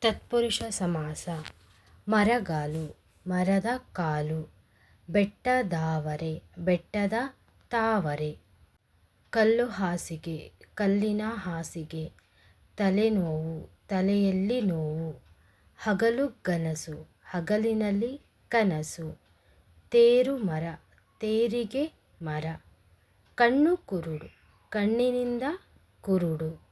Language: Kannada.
ತತ್ಪುರುಷ ಸಮಾಸ, ಮರಗಾಲು, ಮರದ ಕಾಲು ಬೆಟ್ಟದಾವರೆ ಬೆಟ್ಟದ ತಾವರೆ. ಕಲ್ಲು ಹಾಸಿಗೆ, ಕಲ್ಲಿನ ಹಾಸಿಗೆ ತಲೆನೋವು ತಲೆಯಲ್ಲಿ ನೋವು, ಹಗಲು ಗನಸು, ಹಗಲಿನಲ್ಲಿ ಕನಸು, ತೇರು ಮರ, ತೇರಿಗೆ ಮರ. ಕಣ್ಣು ಕುರುಡು, ಕಣ್ಣಿನಿಂದ ಕುರುಡು.